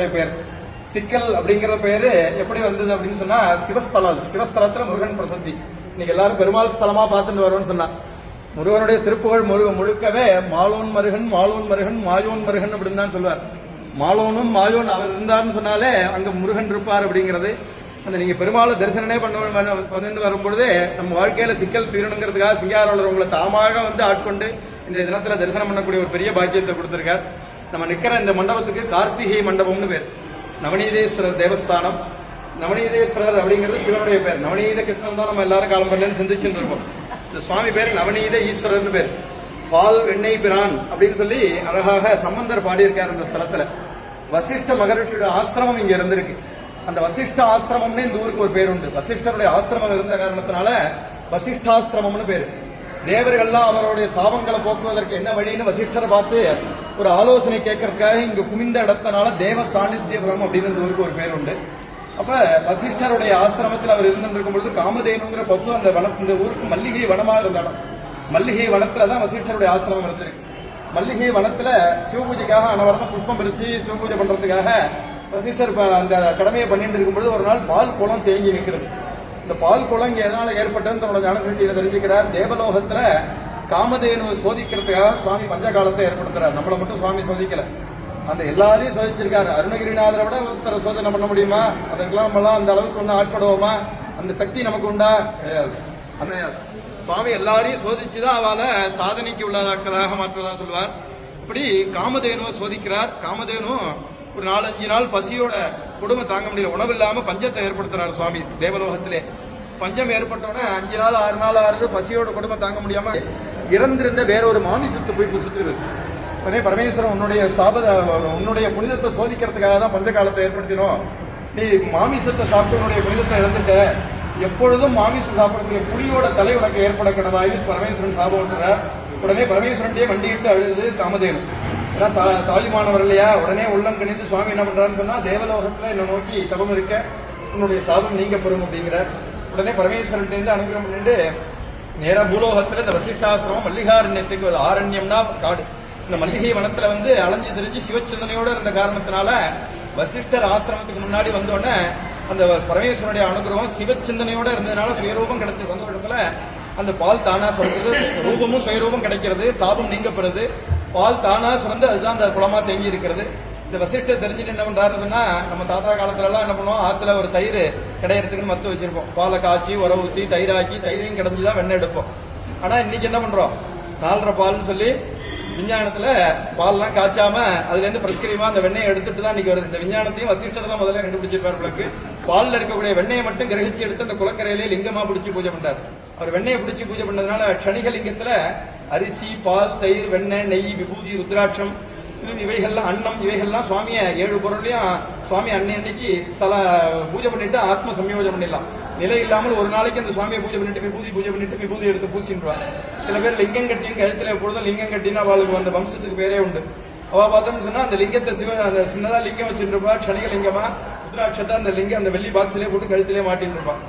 பேர் சிக்கல் அப்படிங்கிற பேரு எப்படி வந்தது அப்படின்னு சொன்னா சிவஸ்தலம். சிவஸ்தலத்துல முருகன் பிரசத்தி. இன்னைக்கு எல்லாரும் பெருமாள் ஸ்தலமா பார்த்துட்டு வரோம்னு சொன்னா. முருகனுடைய திருப்புகழ் முழு முழுக்கவே மாலோன் மருகன் மாலோன் மருகன் மாயோன் மருகன் அப்படின்னு தான் சொல்லுவார். மாலோனும் மாயோன் அவர் இருந்தார்னு சொன்னாலே அங்க முருகன் இருப்பார் அப்படிங்கிறது. அந்த நீங்க பெருமாளை தரிசனமே பண்ண வந்து வரும்பொழுதே நம்ம வாழ்க்கையில சிக்கல் தீரணுங்கிறதுக்காக சிங்காரோட உங்களை தாமாக வந்து ஆட்கொண்டு இன்றைய தினத்துல தரிசனம் பண்ணக்கூடிய ஒரு பெரிய பாக்கியத்தை கொடுத்திருக்கார். நம்ம நிக்கிற இந்த மண்டபத்துக்கு கார்த்திகை மண்டபம்னு பேர். நவநீதேஸ்வரர் தேவஸ்தானம். நவநீதேஸ்வரர் அப்படிங்கிறது சிவனுடைய பேர். நவநீத கிருஷ்ணன் தான் நம்ம எல்லாரும் காலம் சிந்திச்சுட்டு இருக்கோம் இந்த சுவாமி பேர் நவநீத ஈஸ்வரர்னு பேர். பால் வெண்ணெய் பிரான் அப்படின்னு சொல்லி அழகாக சம்பந்தர் பாடியிருக்கார் இந்த ஸ்தலத்துல. வசிஷ்ட மகரிஷியோட ஆசிரமம் இங்க இருந்திருக்கு. அந்த வசிஷ்ட ஆசிரமம்னு இந்த ஊருக்கு ஒரு பேர் உண்டு வசிஷ்டருடைய ஆசிரமம் இருந்த காரணத்தினால வசிஷ்டாசிரமம்னு பேரு. தேவர்கள்லாம் அவருடைய சாபங்களை போக்குவதற்கு என்ன வழின்னு வசிஷ்டரை பார்த்து ஒரு ஆலோசனை கேட்கறதுக்காக இங்க குமிந்த இடத்தனால தேவ சாநித்தியபுரம் அப்படின்னு இந்த ஊருக்கு ஒரு பேர் உண்டு அப்ப வசிஷ்டருடைய ஆசிரமத்தில் அவர் இருந்திருக்கும் பொழுது காமதேனுங்கிற பசு அந்த வன இந்த ஊருக்கு மல்லிகை வனமா இருந்த இடம் மல்லிகை வனத்துல தான் வசிஷ்டருடைய ஆசிரமம் இருந்திருக்கு. மல்லிகை வனத்துல சிவபூஜைக்காக அனவரதம் புஷ்பம் பிரிச்சு சிவபூஜை பண்றதுக்காக வசிஷ்டர் அந்த கடமையை பண்ணிட்டு இருக்கும்பொழுது ஒரு நாள் பால் குளம் தேங்கி நிற்கிறது. இந்த பால் குளம் எதனால ஏற்பட்டதுன்னு தன்னோட ஞானசக்தியில தெரிஞ்சுக்கிறார். தேவலோகத்துல காமதேனுவை சோதிக்கிறதுக்காக சுவாமி பஞ்சகாலத்தை ஏற்படுத்துறாரு. நம்மளை மட்டும் சுவாமி சோதிக்கல. அந்த எல்லாரையும் சோதிச்சிருக்காரு. அருணகிரிநாதரை விட ஒருத்தரை சோதனை பண்ண முடியுமா? அதுக்கெல்லாம் நம்மளாம் அந்த அளவுக்கு ஒன்று ஆட்படுவோமா? அந்த சக்தி நமக்கு உண்டா? கிடையாது. அந்த சுவாமி எல்லாரையும் சோதிச்சுதான் அவளை சாதனைக்கு உள்ளதாக்கதாக மாற்றுவதா சொல்லுவார். இப்படி காமதேனுவை சோதிக்கிறார். காமதேனு ஒரு நாலஞ்சு நாள் பசியோட குடும்பம் தாங்க முடியல. உணவு இல்லாம பஞ்சத்தை ஏற்படுத்துறாரு சுவாமி தேவலோகத்திலே. பஞ்சம் ஏற்பட்டோடனே அஞ்சு நாள் ஆறு நாள் ஆறுது. பசியோட குடும்பம் தாங்க முடியாம இறந்திருந்த வேற ஒரு மாமிசத்தை போய் புசுத்துருது உடனே பரமேஸ்வரன் உன்னுடைய சாபத உன்னுடைய புனிதத்தை சோதிக்கிறதுக்காக தான் பஞ்சகாலத்தை ஏற்படுத்தினோம். நீ மாமிசத்தை சாப்பிட்டு உன்னுடைய புனிதத்தை இழந்துட்ட. எப்பொழுதும் மாமிசம் சாப்பிடக்கூடிய புலியோட தலை உனக்கு ஏற்பட கிடதாய் பரமேஸ்வரன் சாபம் உடனே பரமேஸ்வரன்டே வண்டியிட்டு அழுது காமதேனு. ஏன்னா தா- இல்லையா? உடனே உள்ளம் கணிந்து சுவாமி என்ன பண்றான்னு சொன்னா தேவலோகத்துல என்ன நோக்கி தவம் இருக்க உன்னுடைய சாபம் நீங்க பெறும் அப்படிங்கிற உடனே பரமேஸ்வரன் இருந்து அனுகிரம் பண்ணிட்டு நேரா பூலோகத்துல இந்த வசிஷ்டாசிரமம் மல்லிகாரண்யத்துக்கு ஒரு ஆரண்யம்னா காடு. இந்த மல்லிகை வனத்துல வந்து அலைஞ்சு தெரிஞ்சு சிவச்சந்தனையோட இருந்த காரணத்தினால வசிஷ்டர் ஆசிரமத்துக்கு முன்னாடி வந்தோடனே அந்த பரமேஸ்வரனுடைய அனுகிரகம் சிவச்சிந்தனையோட இருந்ததுனால சுயரூபம் கிடைச்ச சந்தோஷத்துல அந்த பால் தானா சொல்றது ரூபமும் சுயரூபம் கிடைக்கிறது சாபம் நீங்கப்படுறது பால் தானா சுரந்து அதுதான் அந்த குளமா தேங்கி இருக்கிறது. இந்த வசிஷ்டர் தெரிஞ்சுட்டு என்ன பண்றாருன்னா நம்ம தாத்தா காலத்துல எல்லாம் என்ன பண்ணுவோம் ஆத்துல ஒரு தயிர் கிடையறதுக்கு மத்து வச்சிருப்போம். பாலை காய்ச்சி உர ஊத்தி தயிராக்கி தயிரையும் கிடைஞ்சுதான் வெண்ணெய் எடுப்போம். ஆனா இன்னைக்கு என்ன பண்றோம்? தாழ்ற பால்னு சொல்லி விஞ்ஞானத்துல பால்லாம் காய்ச்சாம அதுல இருந்து பிரஸ்கிரிமா அந்த வெண்ணெயை எடுத்துட்டு தான் இன்னைக்கு வருது. இந்த விஞ்ஞானத்தையும் வசிஷ்டர் தான் முதல்ல கண்டுபிடிச்சிருப்பார் உங்களுக்கு பால்ல இருக்கக்கூடிய வெண்ணெயை மட்டும் கிரகிச்சு எடுத்து அந்த குளக்கரையிலே லிங்கமா பிடிச்சி பூஜை பண்றாரு. அவர் வெண்ணெயை பிடிச்சி பூஜை பண்ணதுனால க்ஷணிக லிங்கத்துல அரிசி பால் தயிர் வெண்ணெய் நெய் விபூதி ருத்ராட்சம் இவைகள்லாம் அன்னம் இவைகள்லாம் சுவாமிய ஏழு பொருளையும் சுவாமி அன்னை அன்னைக்கு தலை பூஜை பண்ணிட்டு ஆத்ம சம்யோஜம் பண்ணிடலாம். நிலை இல்லாமல் ஒரு நாளைக்கு அந்த சுவாமியை பூஜை பண்ணிட்டு விபூதி பூஜை பண்ணிட்டு விபூதி எடுத்து பூசின்றாங்க சில பேர் லிங்கம் கட்டின்னு கழுத்துல எப்பொழுதும் லிங்கம் கட்டினா அவளுக்கு அந்த வம்சத்துக்கு பேரே உண்டு. அவ பார்த்தோம்னு சொன்னா அந்த லிங்கத்தை சிவ அந்த சின்னதா லிங்கம் வச்சுருப்பா க்ஷணிக லிங்கமா ருத்ராட்சத்தை அந்த லிங்கம் அந்த வெள்ளி பாக்ஸ்லயே போட்டு கழுத்திலே மாட்டின்னு இருப்பான்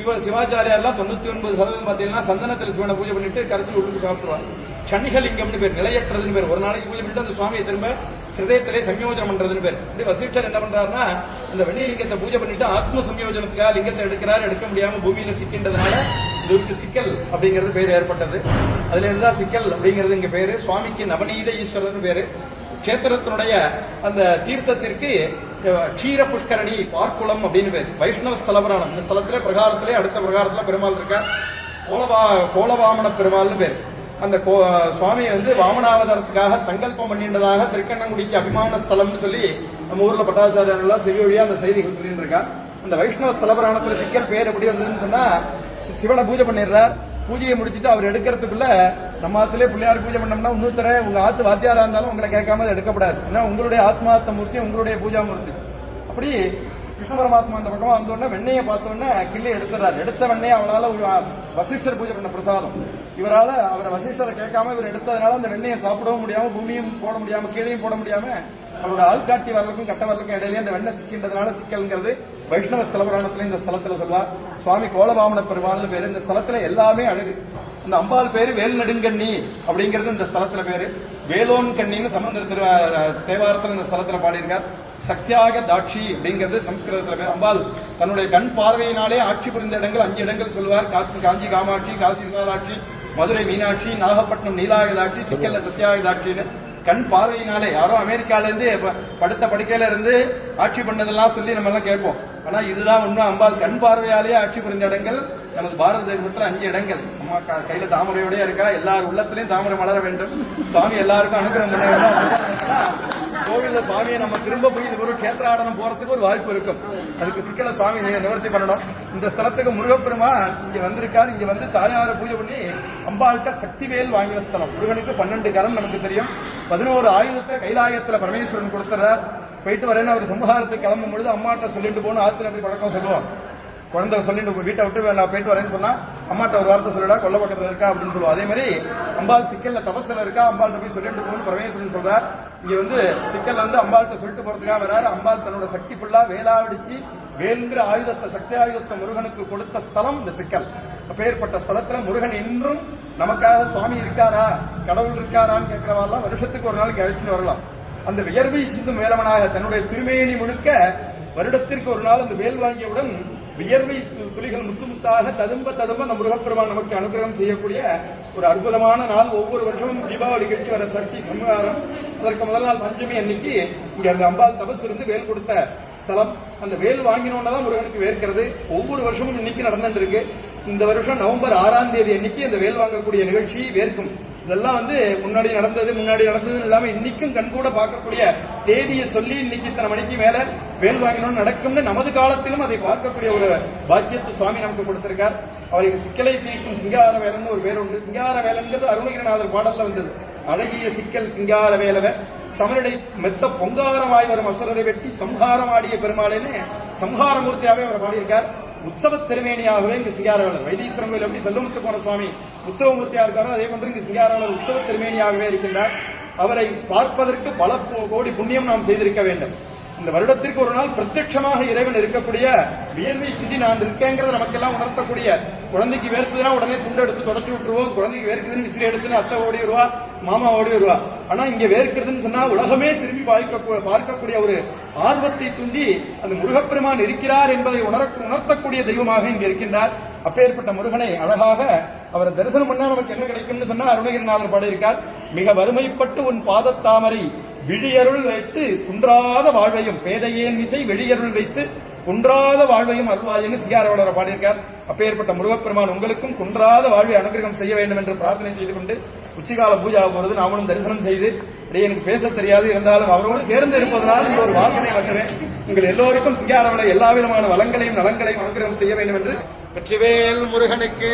சிவ சிவாச்சாரியார்லாம் தொண்ணூத்தி ஒன்பது சதவீதம் பார்த்தீங்கன்னா சந்தனத்தில் சிவனை பூஜை பண்ணிட்டு கரைச்சி உள்ளுக்கு சாப்பிடுவாங்க சண்டிகலிங்கம்னு பேர் நிலையற்றதுன்னு பேர். ஒரு நாளைக்கு பூஜை பண்ணிட்டு அந்த சுவாமியை திரும்ப ஹிரதயத்திலே சம்யோஜனம் பண்றதுன்னு பேர். இப்படி வசிஷ்டர் என்ன பண்றாருன்னா இந்த வெண்ணிலிங்கத்தை பூஜை பண்ணிட்டு ஆத்ம சம்யோஜனத்துக்காக லிங்கத்தை எடுக்கிறார் எடுக்க முடியாம பூமியில சிக்கின்றதுனால இதுக்கு சிக்கல் அப்படிங்கிறது பேர் ஏற்பட்டது. அதுல இருந்தா சிக்கல் அப்படிங்கிறது இங்க பேரு. சுவாமிக்கு நவநீத ஈஸ்வரர்னு பேரு. கஷேத்திரத்தினுடைய அந்த தீர்த்தத்திற்கு க்ஷீர புஷ்கரணி பார்க்குளம் அப்படின்னு பேர். வைஷ்ணவ ஸ்தலபுராணம். இந்த ஸ்தலத்திலே பிரகாரத்திலே அடுத்த பிரகாரத்துல பெருமாள் இருக்கார். கோலவா கோலவாமன பெருமாள்னு பேர். அந்த கோ- சுவாமி வந்து வாமனாவதாரத்துக்காக சங்கல்பம் பண்ணின்றதாக திருக்கண்ணங்குடிக்கு அபிமான ஸ்தலம்னு சொல்லி நம்ம ஊர்ல பட்டாச்சாரியர் எல்லாம் செவி வழியா அந்த செய்திகள் சொல்லிட்டு இருக்கா அந்த வைஷ்ணவ ஸ்தலபுராணத்துல சிக்கல் பேர் எப்படி வந்ததுன்னு சொன்னா சிவனை பூஜை பண்ணிடுறார். பூஜையை முடிச்சிட்டு அவர் எடுக்கிறதுக்குள்ள நம்ம ஆத்துல பிள்ளையார் பூஜை பண்ணோம்னா இன்னொருத்தர உங்க ஆத்து வாத்தியாரா இருந்தாலும் உங்களை கேட்காம அது எடுக்கப்படாது. ஏன்னா உங்களுடைய ஆத்மார்த்த மூர்த்தி உங்களுடைய பூஜா மூர்த்தி. அப்படி கிருஷ்ண பரமாத்மா அந்த பக்கமா வந்தோடனே வெண்ணையை பார்த்த கிள்ளி எடுத்துறாரு எடுத்த வெண்ணையை அவளால ஒரு வசிஷ்டர் பூஜை பண்ண பிரசாதம். இவரால அவரை வசிஷ்டரை கேட்காம இவர் எடுத்ததுனால அந்த வெண்ணையை சாப்பிடவும் முடியாம பூமியும் போட முடியாம கீழையும் போட முடியாம அவரோட ஆள்காட்டி வரலுக்கும் கட்ட வரலுக்கும் இடையிலே அந்த வெண்ணெய் சிக்கின்றதுனால சிக்கல்ங்கிறது வைஷ்ணவ ஸ்தலபுராணத்துல இந்த ஸ்தலத்துல சொல்லலாம் சுவாமி கோலபாமன பெருமாள்னு பேரு. இந்த ஸ்தலத்துல எல்லாமே அழகு. இந்த அம்பாள் பேரு வேல் நெடுங்கண்ணி அப்படிங்கிறது இந்த ஸ்தலத்துல பேரு. வேலோன் கண்ணின்னு சம்பந்தர் திரு தேவாரத்துல இந்த ஸ்தலத்துல பாடியிருக்கார். சக்தியாக தாட்சி அப்படிங்கிறது சம்ஸ்கிருதத்துல பேர். அம்பாள் தன்னுடைய கண் பார்வையினாலே ஆட்சி புரிந்த இடங்கள் அஞ்சு இடங்கள் சொல்வார். காஞ்சி காமாட்சி காசி விசாலாட்சி மதுரை மீனாட்சி நாகப்பட்டினம் நீலாயுதாட்சி சிக்கல்ல சத்யாயுதாட்சின்னு கண் பார்வையினாலே. யாரோ அமெரிக்கால இருந்து படுத்த படுக்கையில இருந்து ஆட்சி பண்ணதெல்லாம் சொல்லி நம்ம எல்லாம் கேட்போம். ஆனா இதுதான் உண்மை. அம்பாள் கண் பார்வையாலேயே ஆட்சி புரிந்த இடங்கள். நமது பாரத தேசத்துல அஞ்சு இடங்கள். அம்மா கையில் கையில இருக்கா? எல்லார் உள்ளத்திலையும் தாமரை மலர வேண்டும். சுவாமி எல்லாருக்கும் அனுகிரகம் பண்ண வேண்டும். சுவாமியை நம்ம திரும்ப போய் இது ஒரு கேத்திராடனம் போறதுக்கு ஒரு வாய்ப்பு இருக்கும். அதுக்கு சிக்கலை சுவாமி நீங்க நிவர்த்தி பண்ணணும். இந்த ஸ்தலத்துக்கு முருகப்பெருமான் இங்க வந்திருக்காரு. இங்க வந்து தாயாரை பூஜை பண்ணி அம்பாள்கிட்ட சக்திவேல் வாங்கின ஸ்தலம். முருகனுக்கு பன்னெண்டு கரம் நமக்கு தெரியும். பதினோரு ஆயுதத்தை கைலாயத்துல பரமேஸ்வரன் கொடுத்துறார். போயிட்டு வரேன்னு அவர் சம்ஹாரத்துக்கு கிளம்பும் பொழுது அம்மாட்ட சொல்லிட்டு போகணும் ஆத்துல அப்படி பழக்கம் சொல்லுவோம் குழந்தை சொல்லிட்டு வீட்டை விட்டு நான் போயிட்டு வரேன்னு சொன்னா அம்மாட்ட ஒரு வார்த்தை சொல்லிடா கொல்ல பக்கத்துல இருக்கா? அப்படின்னு சொல்லுவோம் அதே மாதிரி அம்பாள் சிக்கல்ல தபஸ்ல இருக்கா? அம்பாள்கிட்ட போய் சொல்லிட்டு போகணும் பரமேஸ்வரன் சொல்றார். இங்க வந்து சிக்கல் வந்து அம்பாள்கிட்ட சொல்லிட்டு போறதுக்காக வராரு. அம்பாள் தன்னோட சக்தி ஃபுல்லா வேலாவடிச்சு வேலுங்கிற ஆயுதத்தை சக்தி ஆயுதத்தை முருகனுக்கு கொடுத்த ஸ்தலம் இந்த சிக்கல். அப்பேற்பட்ட ஸ்தலத்துல முருகன் இன்றும் நமக்காக சுவாமி இருக்காரா? கடவுள் இருக்காரான்னு கேட்கிறவாள்லாம் வருஷத்துக்கு ஒரு நாளைக்கு அழைச்சிட்டு வரலாம். அந்த வியர்வை சிந்தும் வேலவனாக தன்னுடைய திருமேனி முழுக்க வருடத்திற்கு ஒரு நாள் அந்த வேல் வாங்கியவுடன் வியர்வை புலிகள் துளிகள் முத்து முத்தாக ததும்ப ததும்ப நம் முருகப்பெருமான் நமக்கு அனுகிரகம் செய்யக்கூடிய ஒரு அற்புதமான நாள். ஒவ்வொரு வருஷமும் தீபாவளி கழிச்சு வர சக்தி சம்ஹாரம். அதற்கு முதல் நாள் பஞ்சமி அன்னைக்கு இங்க அந்த அம்பாள் தபஸ் இருந்து வேல் கொடுத்த ஸ்தலம். அந்த வேல் வாங்கினோன்னு தான் முருகனுக்கு வேர்க்கிறது. ஒவ்வொரு வருஷமும் இன்னைக்கு நடந்துட்டு இருக்கு. இந்த வருஷம் நவம்பர் ஆறாம் தேதி அன்னைக்கு அந்த வேல் வாங்கக்கூடிய நிகழ்ச்சி வேர்க்கும். இதெல்லாம் வந்து முன்னாடி நடந்தது முன்னாடி நடந்ததுன்னு இல்லாம இன்னைக்கும் கண்கூட பார்க்கக்கூடிய தேதியை சொல்லி இன்னைக்கு இத்தனை மணிக்கு மேல வேல் வாங்கினோம் நடக்கும்னு நமது காலத்திலும் அதை பார்க்கக்கூடிய ஒரு பாக்கியத்தை சுவாமி நமக்கு கொடுத்திருக்கார். அவருக்கு சிக்கலை தீர்க்கும் சிங்கார வேலன்னு ஒரு பேர் உண்டு. சிங்கார வேலைங்கிறது அருணகிரிநாதர் பாடல்ல வந்தது. அழகிய சிக்கல் சிங்கார வேலவை சமரடை மெத்த பொங்காரமாய் வரும் அசுரரை வெட்டி சம்ஹாரம் ஆடிய பெருமாளேன்னு சம்ஹாரமூர்த்தியாவே அவர் பாடியிருக்கார். உற்சவ திருமேனியாகவே இங்கு சிங்காரவேலர் வைத்தீஸ்வரம் கோயில் எப்படி செல்லுமுத்து போன சுவாமி உற்சவமூர்த்தியா இருக்காரோ அதே போன்று இங்கு சிங்காரவேலர் உற்சவ திருமேனியாகவே இருக்கின்றார். அவரை பார்ப்பதற்கு பல கோ- கோடி புண்ணியம் நாம் செய்திருக்க வேண்டும். இந்த வருடத்திற்கு ஒரு நாள் பிரத்யட்சமாக இறைவன் இருக்கக்கூடிய வியர்வை சிதி நான் இருக்கேங்கிறத நமக்கெல்லாம் உணர்த்தக்கூடிய குழந்தைக்கு வேர்க்குதுன்னா உடனே துண்டு எடுத்து தொடச்சி விட்டுருவோம். குழந்தைக்கு வேர்க்குதுன்னு விசிறி எடுத்துன்னு அத்தை ஓடி வருவா மாமா ஓடி வருவா. ஆனா இங்க வேர்க்கிறதுன்னு சொன்னா உலகமே திரும்பி பார்க்க பார்க்கக்கூடிய ஒரு ஆர்வத்தை தூண்டி அந்த முருகப்பெருமான் இருக்கிறார் என்பதை உணர உணர்த்தக்கூடிய தெய்வமாக இங்கு இருக்கின்றார். அப்பேற்பட்ட முருகனை அழகாக அவரை தரிசனம் பண்ணா நமக்கு என்ன கிடைக்கும்னு சொன்னா அருணகிரிநாதர் பாடியிருக்கார். மிக வறுமைப்பட்டு உன் பாதத்தாமரை விழியருள் வைத்து குன்றாத வாழ்வையும் பேதையேன் இசை வெளியருள் வைத்து குன்றாத வாழ்வையும் அருள்வாயின்னு சிங்காரவளர் பாடியிருக்கார். அப்பேற்பட்ட முருகப்பெருமான் உங்களுக்கும் குன்றாத வாழ்வை அனுகிரகம் செய்ய வேண்டும் என்று பிரார்த்தனை செய்து கொண்டு உச்சிகால பூஜா போறது நாமளும் தரிசனம் செய்து இடையே எனக்கு பேச தெரியாது இருந்தாலும் அவரோடு சேர்ந்து இருப்பதனால் இந்த ஒரு வாசனை வட்டுவேன் உங்கள் எல்லோருக்கும் சிங்காரவள எல்லா விதமான வளங்களையும் நலங்களையும் அனுகிரகம் செய்ய வேண்டும் என்று. வெற்றிவேல் முருகனுக்கு.